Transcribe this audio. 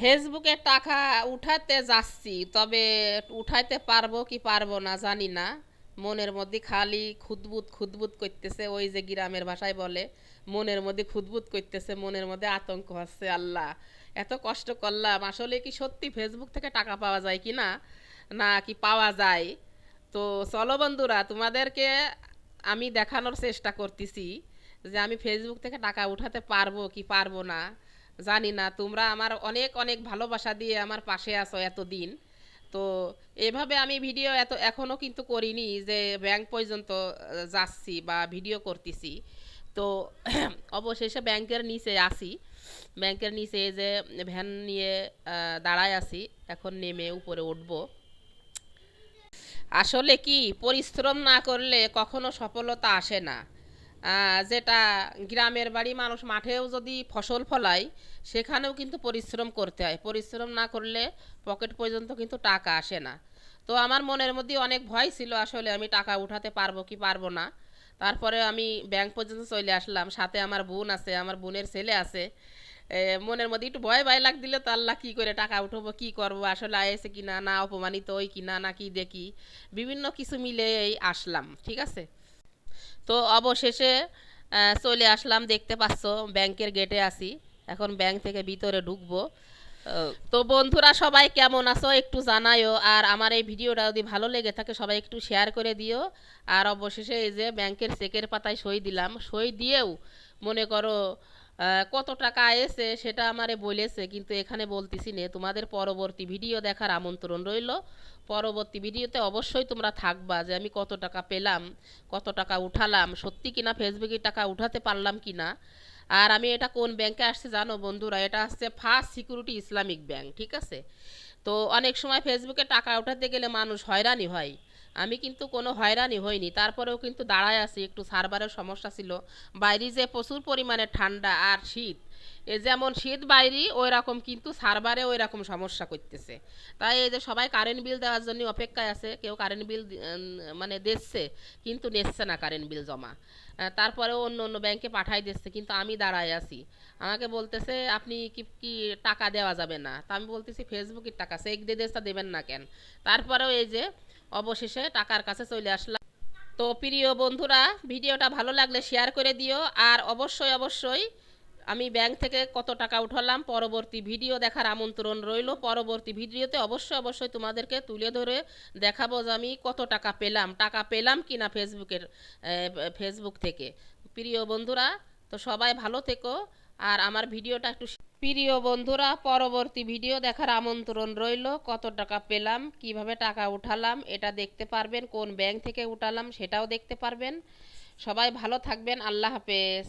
ফেসবুকে টাকা উঠাতে যাচ্ছি, তবে উঠাইতে পারব কি পারব না জানি না। মনের মধ্যে খালি খুদবুত খুদবুত করতেছে, ওই যে গ্রামের ভাষায় বলে, মনের মধ্যে খুদবুত করতেছে, মনের মধ্যে আতঙ্ক হচ্ছে আল্লাহ। এত কষ্ট করলাম, আসলে কি সত্যি ফেসবুক থেকে টাকা পাওয়া যায় কি না? না কি পাওয়া যায়? তো চলো বন্ধুরা, তোমাদেরকে আমি দেখানোর চেষ্টা করতেছি যে আমি ফেসবুক থেকে টাকা উঠাতে পারব কি পারব না। জানি না, তোমরা আমার অনেক অনেক ভালোবাসা দিয়ে আমার পাশে আছো এতদিন। তো এভাবে আমি ভিডিও এত এখনও কিন্তু করিনি যে ব্যাংক পর্যন্ত যাচ্ছি বা ভিডিও করতেছি। তো অবশেষে ব্যাংকের নিচে আসি। ব্যাংকের নিচে যে ভ্যান নিয়ে দাঁড়ায় আছি, এখন নেমে উপরে উঠব। আসলে কি, পরিশ্রম না করলে কখনো সফলতা আসে না। যেটা গ্রামের বাড়ি মানুষ মাঠেও যদি ফসল ফলায়, সেখানেও কিন্তু পরিশ্রম করতে হয়। পরিশ্রম না করলে পকেট পর্যন্ত কিন্তু টাকা আসে না। তো আমার মনের মধ্যে অনেক ভয় ছিল আসলে আমি টাকা উঠাতে পারব কি পারব না। তারপরে আমি ব্যাংক পর্যন্ত চলে আসলাম। সাথে আমার বোন আছে, আমার বোনের ছেলে আছে। মনের মধ্যে একটু ভয় ভয় লাগ দিলে তো আল্লাহ কী করে টাকা উঠবো, কী করব, আসলে আয়েছে কিনা, না না অপমানিত ওই কিনা, না কি দেখি। বিভিন্ন কিছু মিলে আসলাম, ঠিক আছে? তো অবশেষে চলে আসলাম, দেখতে পাচ্ছ, ব্যাংকের গেটে আছি। এখন ব্যাংক থেকে ভিতরে ঢুকবো। তো বন্ধুরা, সবাই কেমন আছো? একটু জানায়ও। আর আমার এই ভিডিওটা যদি ভালো লেগে থাকে, সবাই একটু শেয়ার করে দিও। আর অবশেষে এই যে ব্যাংকের চেকের পাতায় সই দিলাম। সই দিয়েও, মনে করো কত টাকা এসে সেটা আমারে বলেছে, কিন্তু এখানে বলতেছি নে, তোমাদের পরবর্তী ভিডিও দেখার আমন্ত্রণ রইল। পরবর্তী ভিডিওতে অবশ্যই তোমরা থাকবা যে আমি কত টাকা পেলাম, কত টাকা উঠালাম, সত্যি কিনা ফেসবুকে টাকা উঠাতে পারলাম কিনা। আর আমি এটা কোন ব্যাংকে আসছে জানো বন্ধুরা, এটা আসছে ফার্স্ট সিকিউরিটি ইসলামিক ব্যাংক ঠিক আছে? তো অনেক সময় ফেসবুকে টাকা উঠাতে গেলে মানুষ হয়রানি হয়। আমি কিন্তু কোনো হয়রানি হইনি। তারপরেও কিন্তু দাঁড়ায় আছি, একটু সার্ভারের সমস্যা ছিল। বাইরে যে প্রচুর পরিমাণে ঠান্ডা আর শীত যেমন শীত বাইরে ওই রকম কিন্তু সার্ভারে ওই রকম সমস্যা করতেছে। তাই এই যে সবাই কারেন্ট বিল দেওয়ার জন্য অপেক্ষায় আছে, কেউ কারেন্ট বিল মানে দিচ্ছে, কিন্তু নিচ্ছে না কারেন্ট বিল জমা। তারপরেও অন্য অন্য ব্যাংকে পাঠাই দিচ্ছে, কিন্তু আমি দাঁড়ায় আছি। আমাকে বলতেছে, আপনি কি কি টাকা দেওয়া যাবে না? তা আমি বলতেছি ফেসবুকের টাকা চেক দিয়ে দেশটা দেবেন না কেন? তারপরেও এই যে অবশেষে টাকার কাছে চলে আসলাম। তো প্রিয় বন্ধুরা, ভিডিওটা ভালো লাগলে শেয়ার করে দিও, আর অবশ্যই অবশ্যই আমি ব্যাংক থেকে কত টাকা উঠালাম, পরবর্তী ভিডিও দেখার আমন্ত্রণ রইল। পরবর্তী ভিডিওতে অবশ্যই অবশ্যই তোমাদেরকে তুলে ধরে দেখাবো যে আমি কত টাকা পেলাম টাকা পেলাম কি না ফেসবুকের ফেসবুক থেকে। প্রিয় বন্ধুরা, তো সবাই ভালো থেকো, আর আমার ভিডিওটা একটু প্রিয় বন্ধুরা, পরবর্তী ভিডিও দেখার আমন্ত্রণ রইল। কত টাকা পেলাম, কীভাবে টাকা উঠালাম, এটা দেখতে পারবেন, কোন ব্যাংক থেকে উঠালাম, সেটাও দেখতে পারবেন। সবাই ভালো থাকবেন, আল্লাহ হাফেজ।